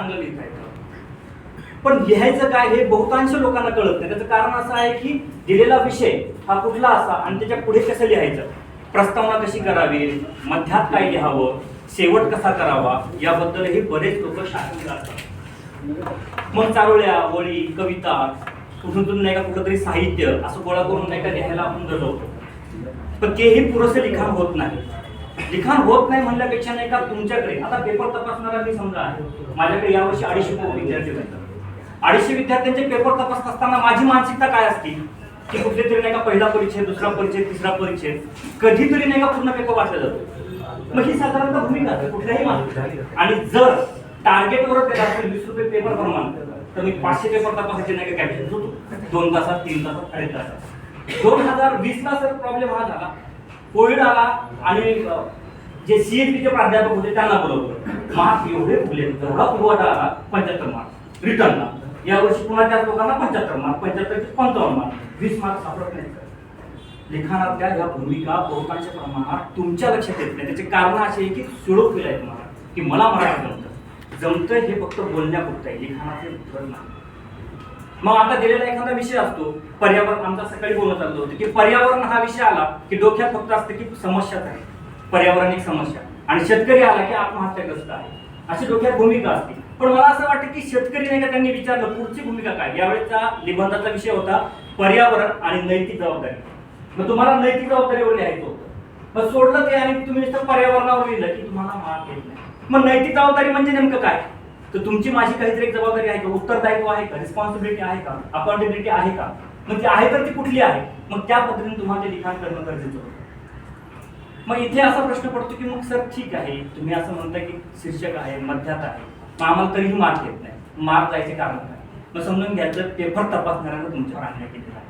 चांगलं लिहिता येतं. पण लिहायचं काय हे बहुतांश लोकांना कळत नाही. त्याचं कारण असं आहे की दिलेला विषय हा कुठला असा आणि त्याच्या पुढे कसं लिहायचं? प्रस्तावना कशी करावी? मध्यात काय लिहावं? शेवट कसा करावा? याबद्दलही बरेच लोक शासन करतात मग चारोळ्या वळी कविता कुठून नाही का कुठं तरी साहित्य असं गोळा करून नाही का लिहायला आपण दर्शवतो पण तेही पुरेसे लिखाण होत नाही. लिखाण होत नाही म्हणल्यापेक्षा नाही का तुमच्याकडे. आता पेपर तपासणारा मी समजा आहे. माझ्याकडे यावर्षी अडीचशे विद्यार्थी होते अडीचशे विद्यार्थ्यांचे पेपर तपासत असताना माझी मानसिकता काय असती? की कुठले तरी नाही का पहिला परिचय दुसरा परिचय तिसरा परिचय कधीतरी नाही का पूर्ण पेपर वाचला जातो. मग ही साधारणतः भूमिका असते कुठल्याही माणसाची आणि जर टार्गेटवर केला असेल वीस रुपये पेपर प्रमाण तर मी पाचशे पेपर तपासायचे नाही का कॅप्चर होतो. दोन तासात तीन तासात अडीच तासात. दोन हजार वीस ला सर प्रॉब्लेम हा झाला कोविड आला आणि अ, जे पीचे प्राध्यापक होते त्यांना बोलवलं. मार्क एवढे फुले एवढा पुरवठा आला पंच्याहत्तर मार्क रिटर्नला यावर्षी पुन्हा त्याच लोकांना पंच्याहत्तर मार्क पंच्याहत्तर पंचावन्न मार्क वीस मार्क सापडत नाही. लिखाणातल्या ह्या भूमिका बहुतांश प्रमाणात तुमच्या लक्षात येत नाही. त्याचे कारण असे आहे की सुडोक केलं आहे तुम्हाला की मला मराठी जमतं. जमतं हे फक्त बोलण्यापुरतं आहे. लिखाणाचे उत्तर नाही. मग आता दिलेला एखादा विषय असतो पर्यावरण आमचा सकाळी बोलत चाललो होतो की पर्यावरण हा विषय आला की डोक्यात फक्त असतं की समस्याच आहे. पर्यावरण एक समस्या. आणि शेतकरी आला की आत्महत्याग्रस्त आहे. अशी डोक्यात भूमिका असते. पण मला असं वाटतं की शेतकरी नाही का त्यांनी विचारलं पुढची भूमिका काय? यावेळेचा निबंधाचा विषय होता पर्यावरण आणि नैतिक जबाबदारी. मग तुम्हाला नैतिक जबाबदारीवर लिहायचं होतं मग सोडलं ते आणि तुम्ही पर्यावरणावर लिहिलं की तुम्हाला मार्क येत नाही. मग नैतिक जबाबदारी म्हणजे नेमकं काय? तर तुमची माझी काहीतरी एक जबाबदारी आहे का? उत्तरदायित्व आहे का? रिस्पॉन्सिबिलिटी आहे का? अकाउंटेबिलिटी आहे का? मग ती आहे तर ती कुठली आहे? मग त्या पद्धतीने तुम्हाला ते लिखाण करणं गरजेचं होतं. मग इथे असा प्रश्न पडतो की मग सर ठीक आहे. तुम्ही असं म्हणता की शीर्षक आहे मध्यात आहे. मग आम्हाला तरीही मार्क येत नाही. मार्क जायचे कारण काय? मग समजून घ्यायचं पेपर तपासणाऱ्यांना तुमच्यावर अन्याय केलेला आहे.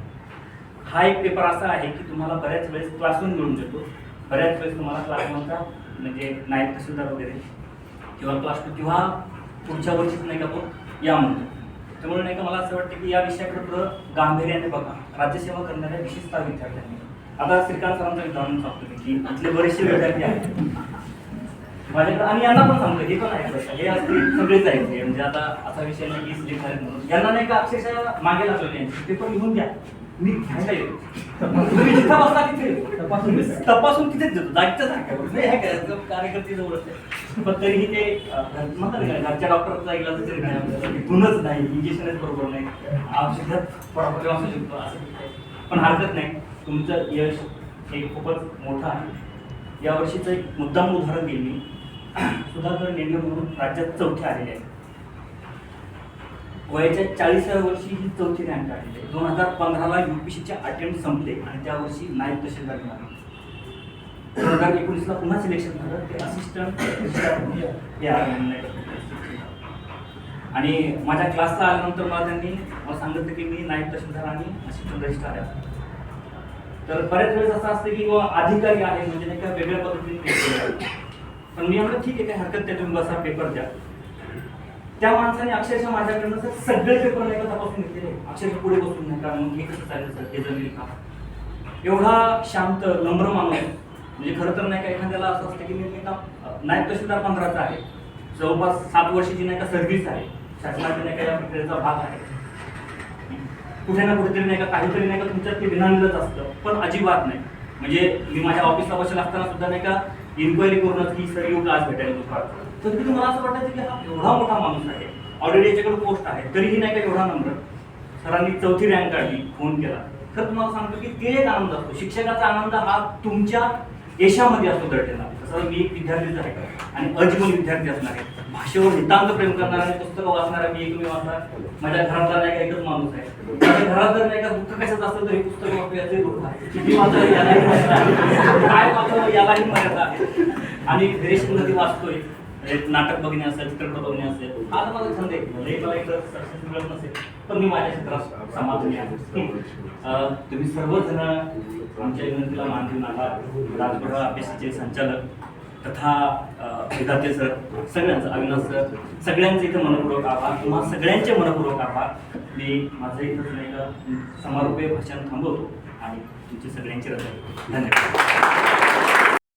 हा एक पेपर असा आहे की तुम्हाला बऱ्याच वेळेस क्लासरूम मिळून देतो बऱ्याच वेळेस तुम्हाला क्लासरूमचा म्हणजे नाईट तहसीलदार वगैरे किंवा क्लास टू किंवा पुढच्या वर्षीच नाही का आपण या म्हणतो त्यामुळे नाही का मला असं वाटतं की या विषयाकडे पुढं गांभीर्याने बघा. राज्यसेवा करणाऱ्या विशेषतः विद्यार्थ्यांनी. आता श्रीकांत सरांचं उदाहरण सांगतो मी की इथले बरेचसे विद्यार्थी आहेत. माझ्याकडे आणि यांना पण सांगतो हे पण आहे हे असतील सगळेच आहेत म्हणजे आता असा विषय नाही की स्लिप झाले म्हणून. यांना नाही का अक्षरशः मागे लागलेले पण लिहून द्या मी घ्यायला येतो. तुम्ही बसला तिथे तपासून तपासून तिथेच देतो. जागच्या नाही म्हणजे हे काय, कार्यकर्ते जवळच आहे. पण तरीही ते म्हणतात ना, घरच्या डॉक्टरचा इलाज तरी नाही आपल्याला. इथूनच नाही इंजेक्शनच बरोबर नाही. औषधात प्रॉब्लेम असू शकतो असं पण हरकत नाही. तुमचं यश हे खूपच मोठं आहे. यावर्षीचं एक मुद्दाम उदाहरण देईल मी. सुधाकर नेंडे म्हणून राज्यात चौथे आलेले आहे. वयाच्या चाळीसाव्या वर्षी ही चौथी रँक काढली. आहे दोन हजार पंधराला युपीसीचे अटेम्प्ट संपले आणि त्या वर्षी नाईक तहसीलदार मिळाले दोन हजार एकोणीसला पुन्हा सिलेक्शन झालं. ते असिस्टंट आणि माझ्या क्लासला आल्यानंतर मला त्यांनी मला सांगितलं की मी नाईक तहसीलदार आणि असिस्टंट रजिस्ट्रार आहे. तर बऱ्याच वेळेस असं असतं की बुवा अधिकारी आहे म्हणजे नाही का वेगळ्या पद्धतीने पण मी म्हणलं ठीक आहे काय हरकत नाही तुम्ही बसा पेपर द्या. त्या माणसाने अक्षरशः माझ्याकडनं सर सगळे पेपर नाही का तपासून घेतलेले? अक्षरशः पुढे बसून नाही का मग हे कसं चालेल सर? हे जमेल का? एवढा शांत नम्र माणूस म्हणजे खरं तर नाही का एखाद्याला असं असतं की मी नाही का नायब तहसीलदार पंधराचा आहे. जवळपास सात वर्षाची नाही का सर्व्हिस आहे. शासनाच्या नाही का या प्रक्रियेचा भाग आहे. कुठे ना कुठेतरी नाही का काहीतरी नाही का तुमच्यात ते विनांगलच असतं पण अजिबात नाही. म्हणजे मी माझ्या ऑफिसला बसला असताना सुद्धा नाही का इन्क्वायरी करूनच की सर येऊ का आज भेटायला दुपार तर तिथे मला असं वाटायचं की हा एवढा मोठा माणूस आहे. ऑलरेडी याच्याकडे पोस्ट आहे. तरीही नाही का एवढा नंबर सरांनी चौथी रँक काढली फोन केला. तर तुम्हाला सांगतो की ते एक आनंद असतो. शिक्षकाचा आनंद हा तुमच्या यशामध्ये असतो दर्टेला तसं मी एक विद्यार्थीच आहे. आणि अजमल विद्यार्थी असणार आहे. भाषेवर नितांत प्रेम करणारा आणि पुस्तकं वाचणारा मी एकमेव असणार. माझ्या घरातला नाही का एकच माणूस आहे. माझ्या घरात जर नाही का दुःख कशाचं असतं तरी पुस्तक वाचूयाचे दुःख आहे. किती वाचावं यालाही काय वाचावं यालाही मर्यादा आहे. आणि धीरेश नदी वाचतोय. एक नाटक बघणे असेल चित्रपट बघणे असेल. आता माझा छंद आहे. भलेही मला इकडं सक्सेस मिळत नसेल पण मी माझ्या क्षेत्रात समाधानी आहे. तुम्ही सर्वजण आमच्या विनंतीला मान देऊन आला राजगुरू अभ्यासाचे संचालक तथा विधाते सर सगळ्यांचं अविनाश सर सगळ्यांचे इथं मनपूर्वक आभार. तुम्हा सगळ्यांचे मनपूर्वक आभार. मी माझं इथं समारोपीय भाषण थांबवतो आणि तुमचे सगळ्यांचे रजा धन्यवाद.